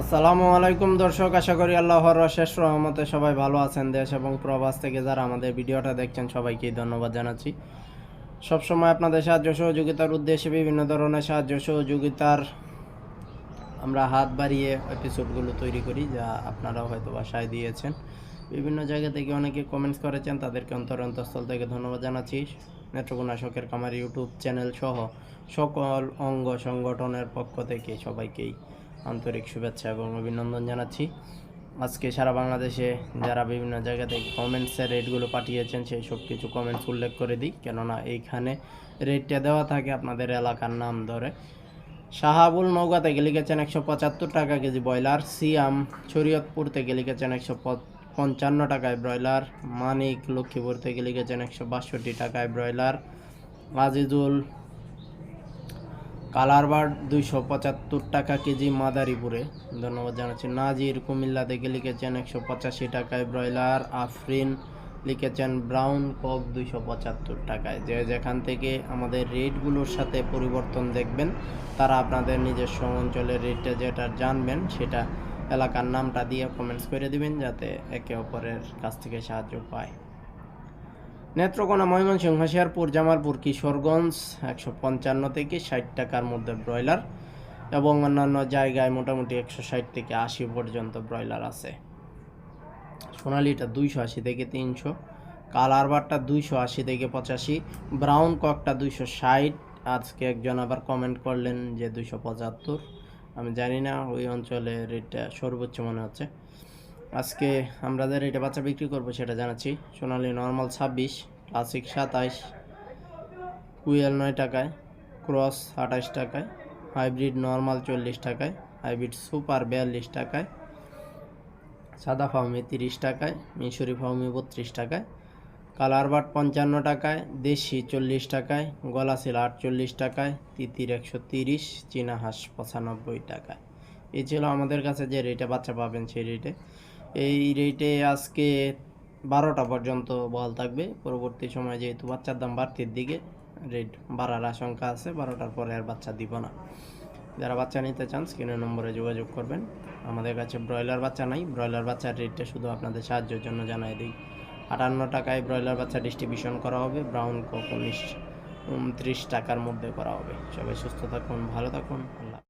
আসসালামু আলাইকুম দর্শক, আশা করি আল্লাহর শেষ রহমতে সবাই ভালো আছেন দেশ এবং প্রবাস থেকে যারা আমাদের ভিডিওটা দেখছেন সবাইকে ধন্যবাদ জানাচ্ছি। সবসময় আপনাদের সাহায্য সহযোগিতার উদ্দেশ্যে বিভিন্ন ধরনের সাহায্য সহযোগিতার আমরা হাত বাড়িয়ে এপিসোডগুলো তৈরি করি, যা আপনারাও হয়তো বাসায় দিয়েছেন। বিভিন্ন জায়গা থেকে অনেকে কমেন্টস করেছেন, তাদেরকে অন্তর অন্তঃস্থল থেকে ধন্যবাদ জানাচ্ছি। নেত্রকোনা শখের কামার ইউটিউব চ্যানেল সহ সকল অঙ্গ সংগঠনের পক্ষ থেকে সবাইকেই আন্তরিক শুভেচ্ছা এবং অভিনন্দন জানাচ্ছি। আজকে সারা বাংলাদেশে যারা বিভিন্ন জায়গা থেকে কমেন্টসের রেটগুলো পাঠিয়েছেন, সেই সব কিছু কমেন্টস উল্লেখ করে দিই। কেননা এইখানে রেটটা দেওয়া থাকে আপনাদের এলাকার নাম ধরে। শাহাবুল নৌকা থেকে লিখেছেন একশো পঁচাত্তর টাকা কেজি ব্রয়লার, সিয়াম শরীয়তপুর থেকে লিখেছেন একশো পঞ্চান্ন টাকায় ব্রয়লার, মানিক লক্ষ্মীপুর থেকে লিখেছেন একশো বাষট্টি টাকায় ব্রয়লার, আজিজুল কালারবার্ড দুইশো পঁচাত্তর টাকা কেজি মাদারীপুরে। ধন্যবাদ জানাচ্ছি। নাজির কুমিল্লা থেকে লিখেছেন একশো পঁচাশি টাকায় ব্রয়লার, আফরিন লিখেছেন ব্রাউন কক দুইশো পঁচাত্তর টাকায়। যে যেখান থেকে আমাদের রেটগুলোর সাথে পরিবর্তন দেখবেন, তারা আপনাদের নিজস্ব অঞ্চলের রেটটা যেটা জানবেন, সেটা এলাকার নামটা দিয়ে কমেন্টস করে দিবেন, যাতে একে অপরের কাছ থেকে সাহায্য পায়। নেত্রকোনা ময়মনসিংহ, শেরপুর, জামালপুর, কিশোরগঞ্জ একশো পঞ্চান্ন থেকে ষাট টাকার মধ্যে ব্রয়লার এবং অন্যান্য জায়গায় মোটামুটি একশো ষাট থেকে আশি পর্যন্ত ব্রয়লার আছে। সোনালিটা দুইশো আশি থেকে তিনশো, কালার বারটা দুইশো আশি থেকে পঁচাশি, ব্রাউন ককটা দুইশো ষাট। আজকে একজন আবার কমেন্ট করলেন যে দুইশো পঁচাত্তর। আমি জানি না ওই অঞ্চলে রেটটা সর্বোচ্চ মনে হচ্ছে। আজকে আমরা যে রেটে বাচ্চা বিক্রি করব সেটা জানাচ্ছি। সোনালি নর্মাল ছাব্বিশ, ক্লাসিক সাতাইশ কুয়েল নয় টাকায়, ক্রস আঠাশ টাকায়, হাইব্রিড নর্মাল চল্লিশ টাকায়, হাইব্রিড সুপার বিয়াল্লিশ টাকায়, সাদা ফাউমি তিরিশ টাকায়, মিশরি ফাউমি বত্রিশ টাকায় কালার বাট পঞ্চান্ন টাকায়, দেশি চল্লিশ টাকায়, গলাশিল আটচল্লিশ টাকায়, তিতির একশো তিরিশ, চীনা হাঁস পঁচানব্বই টাকায়। এই ছিল আমাদের কাছে যে রেটে বাচ্চা পাবেন সেই রেটে। এই রেটে আজকে বারোটা পর্যন্ত বহাল থাকবে। পরবর্তী সময় যেহেতু বাচ্চার দাম বাড়তির দিকে রেট বাড়ার আশঙ্কা আছে, বারোটার পরে আর বাচ্চা দিব না। যারা বাচ্চা নিতে চান স্ক্রিনের নম্বরে যোগাযোগ করবেন। আমাদের কাছে ব্রয়লার বাচ্চা নাই। ব্রয়লার বাচ্চার রেটটা শুধু আপনাদের সাহায্যের জন্য জানাই দিই। আটান্ন টাকায় ব্রয়লার বাচ্চা ডিস্ট্রিবিউশন করা হবে। ব্রাউন কক উনিশ, উনত্রিশ টাকার মধ্যে করা হবে। সবাই সুস্থ থাকুন, ভালো থাকুন। আল্লাহ